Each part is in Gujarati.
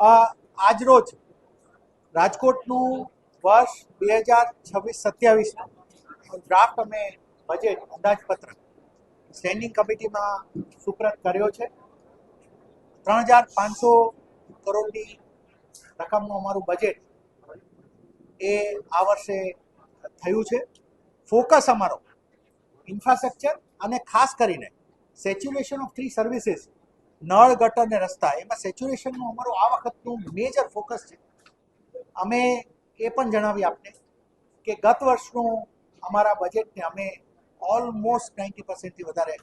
આજરોજ રાજકોટનું વર્ષ બે હજાર છવ્વીસ સત્યાવીસનું ડ્રાફ્ટ અમે બજેટ અંદાજપત્ર સ્ટેન્ડિંગ કમિટીમાં સુપ્રત કર્યો છે. ત્રણ હજાર પાંચસો કરોડની રકમનું અમારું બજેટ એ આ વર્ષે થયું છે. ફોકસ અમારો ઇન્ફ્રાસ્ટ્રક્ચર અને ખાસ કરીને સેચ્યુલેશન ઓફ થ્રી સર્વિસીસ નળ, ગટર અને રસ્તા. એમાં સેચ્યુરેશનનું અમારું આ વખતનું મેજર ફોકસ છે. અમે એ પણ જણાવી આપને કે ગત વર્ષનું અમારા બજેટને અમે ઓલમોસ્ટ નાઇન્ટી પર્સન્ટથી વધારે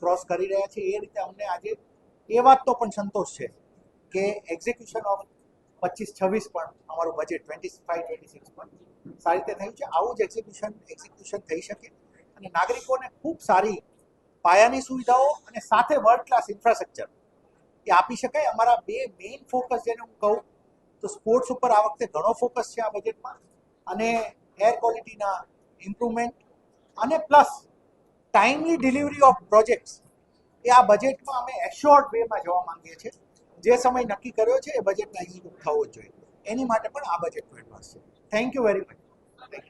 ક્રોસ કરી રહ્યા છીએ. એ રીતે અમને આજે એ વાતનો પણ સંતોષ છે કે એક્ઝિક્યુશન ઓફ પચીસ, છવ્વીસ પણ અમારું budget twenty five twenty six પણ સારી રીતે થયું છે. આવું જ એક્ઝિક્યુશન એક્ઝિક્યુશન થઈ શકે. અને નાગરિકોને ખૂબ સારી પાયાની સુવિધાઓ અને સાથે વર્લ્ડ ક્લાસ ઇન્ફ્રાસ્ટ્રક્ચર એ આપી શકાય. અમારા બે મેઇન ફોકસ જેને હું કહું તો સ્પોર્ટ્સ ઉપર આ વખતે ઘણો ફોકસ છે આ બજેટમાં અને એર ક્વોલિટીના ઇમ્પ્રુવમેન્ટ અને plus timely delivery of projects એ આ બજેટમાં અમે એશ્યોર્ડ વેમાં જવા માંગીએ છીએ. જે સમય નક્કી કર્યો છે એ બજેટના અહીં થવો જ જોઈએ. એની માટે પણ આ બજેટનો એડવાન્સ છે. Thank you very much thank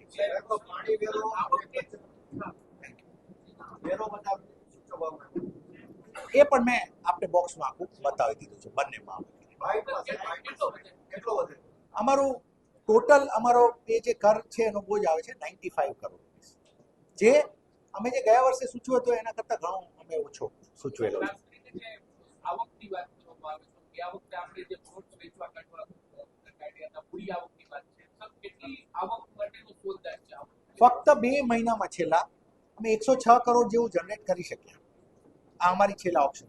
you એ પણ મેં આપણે બોક્સમાં આખું બતાવી દીધું છે બંનેમાં ભાઈ પાસે કેટલો કેટલો વધે અમારું ટોટલ અમારો એ જે કર છે એનો બોજ આવે છે નાઇન્ટી ફાઈવ કરોડ જે અમે જે ગયા વર્ષે સૂચવ્યો હતો એના કરતાં ઘણો અમે ઓછો સૂચવેલો છે ખાસ કરીને જે આવકની વાત કરવામાં આવે છે કે આ વખતે આપણે જે પ્લોટ્સ વેચવા કાઢવા કાઢ્યા હતા પૂરી આવકની વાત છે. સર કેટલી આવક માટેનો સોદાર છે આ વખતે? ફક્ત બે મહિનામાં છેલ્લા અમે એકસો છ કરોડ જેવું જનરેટ કરી શક્યા. આ અમારી છેલ્લા ઓપ્શન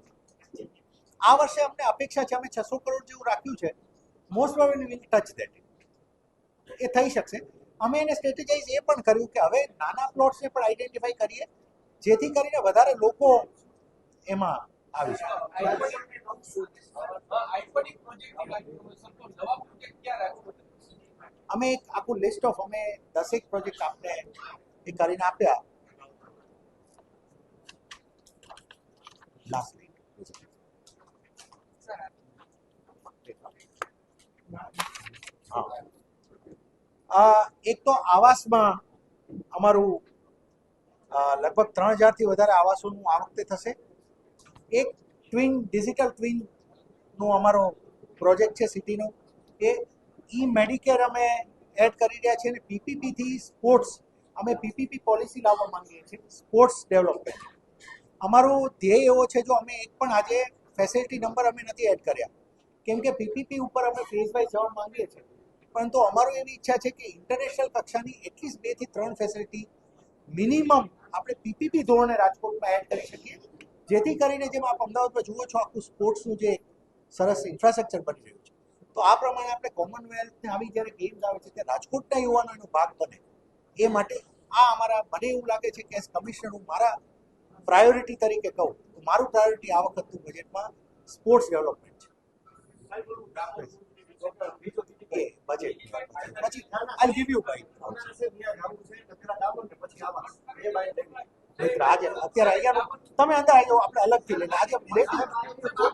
આ વર્ષે અમને અપેક્ષા છે, અમે છસો કરોડ જેવું રાખ્યું છે. Most probably will touch that એ થઈ શકશે. અમે એને સ્ટ્રેટેજાઇઝ એ પણ કર્યું કે હવે નાના પ્લોટ્સને પણ આઈડેન્ટિફાઈ કરીએ, જેથી કરીને વધારે લોકો એમાં આવી શકે. અમે એક આખું લિસ્ટ ઓફ અમે દસેક પ્રોજેક્ટ આપને એ કરીને આપ્યા. લાસ્ટ એક તો આવાસમાં અમારું લગભગ ત્રણ હજારથી વધારે આવાસોનું આ વખતે થશે. એક ટ્વિન, ડિજિટલ ટ્વિનનો અમારો પ્રોજેક્ટ છે સિટીનો. એ ઈ મેડિકેર અમે એડ કરી રહ્યા છીએ અને પીપીપીથી સ્પોર્ટ્સ, અમે પીપીપી પોલિસી લાવવા માંગીએ છીએ, સ્પોર્ટ્સ ડેવલપમેન્ટ. અમારો ધ્યેય એવો છે, જો અમે એક પણ આજે ફેસિલિટી નંબર અમે નથી એડ કર્યા. કેમ કે પીપીપી ઉપર અમે ફેઝ વાઇઝ જવા માંગીએ છીએ. પરંતુ અમારું એવી ઈચ્છા છે કે ઇન્ટરનેશનલ કક્ષાની એટલીસ્ટ બેથી ત્રણ ફેસિલિટી મિનિમમ આપણે પીપીપી ધોરણે રાજકોટમાં એડ કરી શકીએ. જેથી કરીને જેમ આપ અમદાવાદમાં જુઓ છો, આખું સ્પોર્ટ્સનું જે સરસ ઇન્ફ્રાસ્ટ્રક્ચર બની રહ્યું છે. તો આ પ્રમાણે આપણે કોમનવેલ્થને આવી જ્યારે ગેમ્સ આવે છે ત્યારે રાજકોટના યુવાનો એનો ભાગ બને. એ માટે આ અમારા, મને એવું લાગે છે કે એઝ કમિશનર હું મારા પ્રાયોરિટી તરીકે કહું તો મારું પ્રાયોરિટી આ વખતનું બજેટમાં સ્પોર્ટ્સ ડેવલપમેન્ટ છે. બજેટ પછી આઈ ગીવ યુ ભાઈ આજે અત્યારે અહીંયા તમે અંદર આવી જાઓ આપણે અલગથી લઈને. આજે